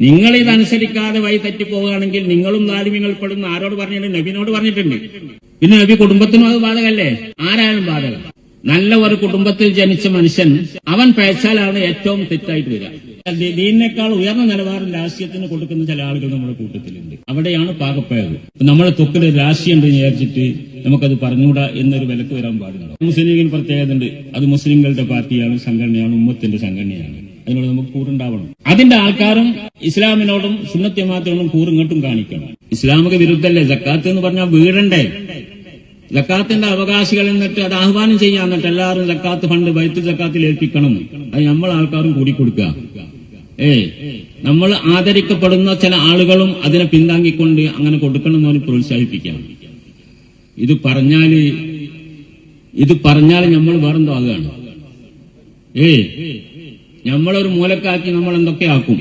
നിങ്ങൾ ഇതനുസരിക്കാതെ വഴി തെറ്റിപ്പോവുകയാണെങ്കിൽ നിങ്ങളും നാലിമ്യങ്ങൾ പെടുന്ന ആരോട് പറഞ്ഞിട്ടുണ്ട് നബിനോട് പറഞ്ഞിട്ടുണ്ട്. പിന്നെ നബി കുടുംബത്തിനും അത് ബാധകല്ലേ? ആരായാലും ബാധകം. നല്ല ഒരു കുടുംബത്തിൽ ജനിച്ച മനുഷ്യൻ അവൻ പഴച്ചാലാണ് ഏറ്റവും തെറ്റായിട്ട് വരിക. ദീനിനേക്കാൾ ഉയർന്ന നിലവാരം രാഷ്ട്രീയത്തിന് കൊടുക്കുന്ന ചില ആളുകൾ നമ്മുടെ കൂട്ടത്തിലുണ്ട്. അവിടെയാണ് പാകപ്പയത്. നമ്മുടെ തൊക്കിൽ രാഷ്ട്രീയം ഉണ്ട് വിചാരിച്ചിട്ട് നമുക്കത് പറഞ്ഞുകൂടാ എന്നൊരു വിലക്ക് വരാൻ പാടില്ല. മുസ്ലിം ലീഗിന് പ്രത്യേകത ഉണ്ട് അത് മുസ്ലിങ്ങളുടെ പാർട്ടിയാണ് സംഘടനയാണ് ഉമ്മത്തിന്റെ സംഘടനയാണ്. അതിനോട് നമുക്ക് കൂറുണ്ടാവണം. അതിന്റെ ആൾക്കാരും ഇസ്ലാമിനോടും സുന്നത്യമാത്തിനോടും കൂറിങ്ങോട്ടും കാണിക്കണം. ഇസ്ലാമിക വിരുദ്ധല്ലേ? ജക്കാത്ത് എന്ന് പറഞ്ഞാൽ വീടണ്ടേ? ജക്കാത്തിന്റെ അവകാശികൾ എന്നിട്ട് അത് ആഹ്വാനം ചെയ്യാൻ എന്നിട്ട് എല്ലാവരും ജക്കാത്ത് ഫണ്ട് വൈദ്യു ജക്കാത്തിൽ ഏൽപ്പിക്കണം. അത് നമ്മൾ ആൾക്കാരും കൂടി കൊടുക്കുക. ഏ നമ്മൾ ആദരിക്കപ്പെടുന്ന ചില ആളുകളും അതിനെ പിന്താങ്ങിക്കൊണ്ട് അങ്ങനെ കൊടുക്കണം എന്ന് പ്രോത്സാഹിപ്പിക്കാം. ഇത് പറഞ്ഞാൽ ഇത് പറഞ്ഞാൽ നമ്മൾ വേറെന്തോ ആകുകയാണ് ഏ നമ്മളൊരു മൂലക്കാക്കി നമ്മൾ എന്തൊക്കെ ആക്കും?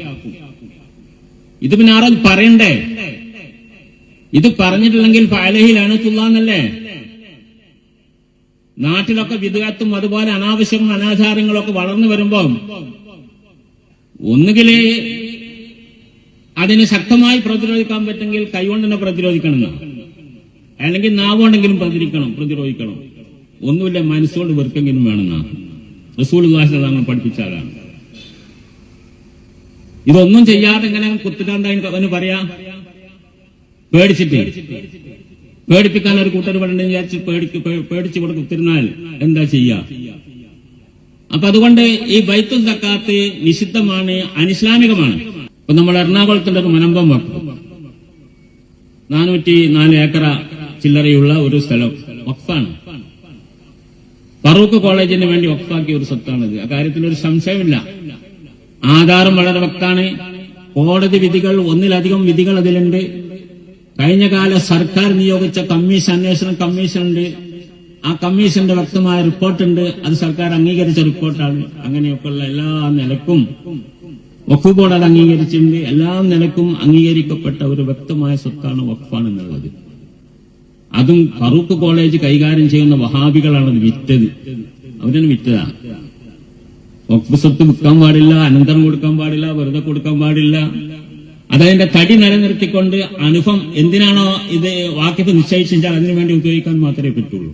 ഇത് പിന്നെ ആരും പറയണ്ടേ? ഇത് പറഞ്ഞിട്ടില്ലെങ്കിൽ ഫാലഹിലാണ് തുള്ളാന്നല്ലേ നാട്ടിലൊക്കെ വിദഗത്തും അതുപോലെ അനാവശ്യവും അനാചാരങ്ങളൊക്കെ വളർന്നു വരുമ്പോൾ ഒന്നുകിൽ അതിന് ശക്തമായി പ്രതിരോധിക്കാൻ പറ്റുമെങ്കിൽ കൈകൊണ്ട് തന്നെ പ്രതിരോധിക്കണം അല്ലെങ്കിൽ നാവുകൊണ്ടെങ്കിലും പ്രതിരിക്കണം പ്രതിരോധിക്കണം ഒന്നുമില്ല മനസ്സുകൊണ്ട് വെറുക്കെങ്കിലും വേണമെന്നാണ് റസൂൽ അങ്ങനെ പഠിപ്പിച്ചാലാണ് ഇതൊന്നും ചെയ്യാതെ ഇങ്ങനെ കുത്തുകാന്തായി അവന് പറയാ? പേടിച്ചിട്ട്. പേടിപ്പിക്കാൻ ഒരു കൂട്ടർ പറഞ്ഞു വിചാരിച്ച് പേടിക്ക് പേടിച്ചു ഇവിടെ കുത്തിരുന്നാൽ എന്താ ചെയ്യാ? അപ്പൊ അതുകൊണ്ട് ഈ ബൈത്തുൽ സക്കാത്ത് നിഷിദ്ധമാണ് അനിസ്ലാമികമാണ്. ഇപ്പൊ നമ്മൾ എറണാകുളത്തിന്റെ ഒരു മനമ്പം വെക്കും. നാനൂറ്റി നാല് ഏക്കറ ചില്ലറയുള്ള ഒരു സ്ഥലം. വഖഫാണ്. ഫറൂഖ് കോളേജിന് വേണ്ടി വഖഫാക്കിയ ഒരു സ്വത്താണിത് ആ കാര്യത്തിൽ ഒരു സംശയമില്ല. ആധാരം വളരെ വ്യക്താണ് കോടതി വിധികൾ ഒന്നിലധികം വിധികൾ അതിലുണ്ട്. കഴിഞ്ഞ കാല സർക്കാർ നിയോഗിച്ച കമ്മീഷൻ അന്വേഷണ കമ്മീഷൻ ഉണ്ട് ആ കമ്മീഷന്റെ വ്യക്തമായ റിപ്പോർട്ടുണ്ട്. അത് സർക്കാർ അംഗീകരിച്ച റിപ്പോർട്ടാണ്. അങ്ങനെയൊക്കെയുള്ള എല്ലാ നിലക്കും വഖഫ് ബോർഡ് അത് അംഗീകരിച്ചിട്ടുണ്ട്. എല്ലാ നിലക്കും അംഗീകരിക്കപ്പെട്ട ഒരു വ്യക്തമായ സ്വത്താണ് വഖഫാണ് എന്നുള്ളത്. അതും ഫറൂഖ് കോളേജ് കൈകാര്യം ചെയ്യുന്ന വഹാബികളാണ് വിറ്റത്. അവരാണ് വിറ്റതാ വഖഫ് സ്വത്ത് വിൽക്കാൻ പാടില്ല അനന്തരം കൊടുക്കാൻ പാടില്ല വെറുതെ കൊടുക്കാൻ പാടില്ല. അതതിന്റെ തടി നിലനിർത്തിക്കൊണ്ട് അനുഭവം എന്തിനാണോ ഇത് വാക്യത്ത് നിശ്ചയിച്ചാൽ അതിനു വേണ്ടി ഉപയോഗിക്കാൻ മാത്രമേ പറ്റുള്ളൂ.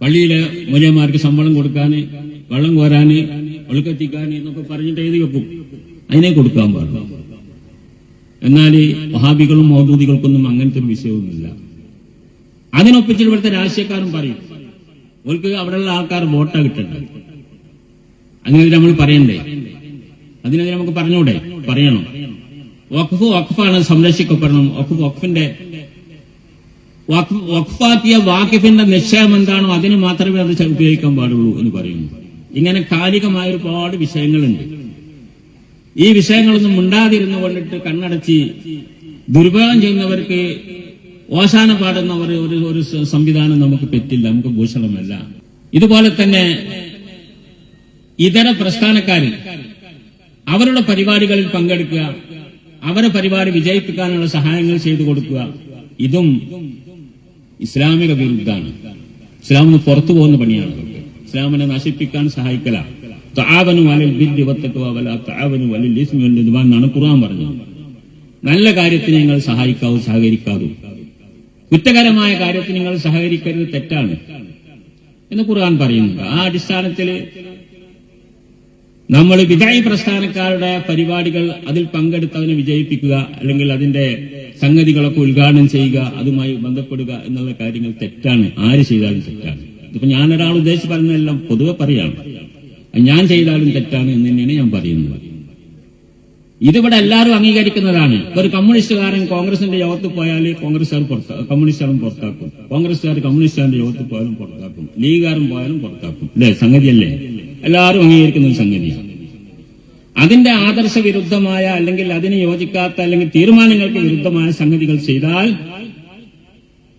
പള്ളിയിലെ മുനിയന്മാർക്ക് ശമ്പളം കൊടുക്കാന് വെള്ളം കോരാന് ഒളുക്കെത്തിക്കാന് എന്നൊക്കെ പറഞ്ഞിട്ട് എഴുതി വെക്കും. അതിനെ കൊടുക്കാൻ പാടില്ല. എന്നാൽ വഹാബികളും മൗദൂദികൾക്കൊന്നും അങ്ങനത്തെ ഒരു വിഷയമൊന്നുമില്ല. അതിനൊപ്പിച്ച് ഇവിടുത്തെ രാഷ്ട്രീയക്കാരും പറയും അവർക്ക് അവിടെയുള്ള ആൾക്കാർ വോട്ടാ കിട്ടണ്ടേ അതിനെതിരെ നമ്മൾ പറയണ്ടേ? അതിനെതിരെ നമുക്ക് പറഞ്ഞൂടെ? പറയണം. വഖഫ് വഖഫാണ് സംരക്ഷിക്കപ്പെടണം. വഖഫ് വഖഫിന്റെ വഖഫ് വഖഫാക്കിയ വാക്കിഫിന്റെ നിശ്ചയം എന്താണോ അതിന് മാത്രമേ അത് ഉപയോഗിക്കാൻ പാടുള്ളൂ എന്ന് പറയുന്നു. ഇങ്ങനെ കാലികമായ ഒരുപാട് വിഷയങ്ങളുണ്ട്. ഈ വിഷയങ്ങളൊന്നും മുണ്ടാതിരുന്നു കൊണ്ടിട്ട് കണ്ണടച്ച് ദുരുപയോഗം ചെയ്യുന്നവർക്ക് ഓശാന പാടുന്നവർ ഒരു ഒരു സംവിധാനം നമുക്ക് പറ്റില്ല. നമുക്ക് ഭൂഷണമല്ല. ഇതുപോലെ തന്നെ ഇതര പ്രസ്ഥാനക്കാരിൽ അവരുടെ പരിപാടികളിൽ പങ്കെടുക്കുക അവരെ പരിപാടി വിജയിപ്പിക്കാനുള്ള സഹായങ്ങൾ ചെയ്തു കൊടുക്കുക. ഇതും ഇസ്ലാമിക വിരുദ്ധാണ് ഇസ്ലാമിന് പുറത്തു പോകുന്ന പണിയാണ്. ഇസ്ലാമിനെ നശിപ്പിക്കാൻ സഹായിക്കല. താവനു വലിൽ ബിദ്ദി വത്തക്കുവ വല താവനു വലിൽ ഇസ്മി വൽ ഉദ്വാൻ എന്നാണ് ഖുർആൻ പറഞ്ഞത്. നല്ല കാര്യത്തിന് നിങ്ങൾ സഹായിക്കാവൂ സഹകരിക്കാവൂ. കുറ്റകരമായ കാര്യത്തിന് നിങ്ങൾ സഹകരിക്കരുത് തെറ്റാണ് എന്ന് ഖുർആൻ പറയുന്നുണ്ട്. ആ അടിസ്ഥാനത്തിൽ നമ്മൾ വിദായി പ്രസ്ഥാനക്കാരുടെ പരിപാടികൾ അതിൽ പങ്കെടുത്തവനെ വിജയിപ്പിക്കുക അല്ലെങ്കിൽ അതിന്റെ സംഗതികളൊക്കെ ഉദ്ഘാടനം ചെയ്യുക അതുമായി ബന്ധപ്പെടുക എന്നുള്ള കാര്യങ്ങൾ തെറ്റാണ്. ആര് ചെയ്താലും തെറ്റാണ്. ഇതിപ്പോ ഞാനൊരാൾ ഉദ്ദേശിച്ച് പറഞ്ഞതെല്ലാം പൊതുവെ പറയാണ്. ഞാൻ ചെയ്താലും തെറ്റാണ് എന്ന് തന്നെയാണ് ഞാൻ പറയുന്നത്. ഇതിവിടെ എല്ലാവരും അംഗീകരിക്കുന്നതാണ്. ഒരു കമ്മ്യൂണിസ്റ്റുകാരൻ കോൺഗ്രസിന്റെ യോഗത്തിൽ പോയാൽ കോൺഗ്രസ്സുകാർ കമ്മ്യൂണിസ്റ്റുകാരും പുറത്താക്കും. കോൺഗ്രസ്സുകാർ കമ്മ്യൂണിസ്റ്റുകാരുടെ യോഗത്തിൽ പോയാലും പുറത്താക്കും. ലീഗുകാരും പോയാലും പുറത്താക്കും. അല്ലേ? സംഗതിയല്ലേ? എല്ലാവരും അംഗീകരിക്കുന്ന ഒരു സംഗതിയാണ്. അതിന്റെ ആദർശ വിരുദ്ധമായ അല്ലെങ്കിൽ അതിന് യോജിക്കാത്ത അല്ലെങ്കിൽ തീരുമാനങ്ങൾക്ക് വിരുദ്ധമായ സംഗതികൾ ചെയ്താൽ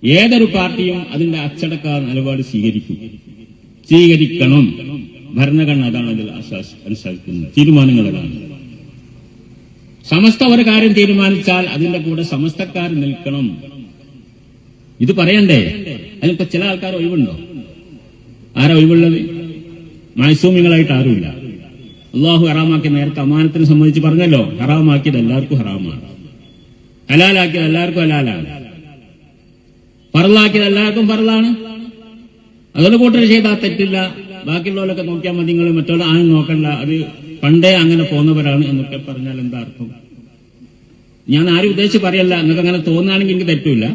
ഏതൊരു പാർട്ടിയും അതിന്റെ അച്ചടക്ക നിലപാട് സ്വീകരിക്കും. സ്വീകരിക്കണം. ഭരണഘടന അതാണ് അതിൽ അനുസരിക്കുന്നത്. തീരുമാനങ്ങൾ അതാണ്. സമസ്ത ഒരു കാര്യം തീരുമാനിച്ചാൽ അതിന്റെ കൂടെ സമസ്തക്കാർ നിൽക്കണം. ഇത് പറയണ്ടേ? അതിനിപ്പോ ചില ആൾക്കാർ ഒഴിവുണ്ടോ? ആരാ ഒഴിവുള്ളത്? മാസൂമികളായിട്ട് ആരുമില്ല. അള്ളാഹു ഹറാമാക്കി നേരത്തെ അമാനത്തിനെ സംബന്ധിച്ച് പറഞ്ഞല്ലോ ഹറാമാക്കിയത് എല്ലാവർക്കും ഹറാമാണ്. ഹലാലാക്കിയത് എല്ലാവർക്കും ഹലാലാണ്. പറലാക്കിയത് എല്ലാവർക്കും പറലാണ് അതുകൊണ്ട് കൂട്ടർ ചെയ്താൽ തെറ്റില്ല. ബാക്കിയുള്ളവരൊക്കെ നോക്കിയാൽ മതി നിങ്ങൾ മറ്റുള്ള ആരും നോക്കണ്ട. അത് പണ്ടേ അങ്ങനെ പോകുന്നവരാണ് എന്നൊക്കെ പറഞ്ഞാൽ എന്താ അർത്ഥം? ഞാൻ ആരും ഉദ്ദേശിച്ച് പറയല്ല. നിങ്ങൾക്ക് അങ്ങനെ തോന്നുകയാണെങ്കിൽ എനിക്ക് തെറ്റില്ല.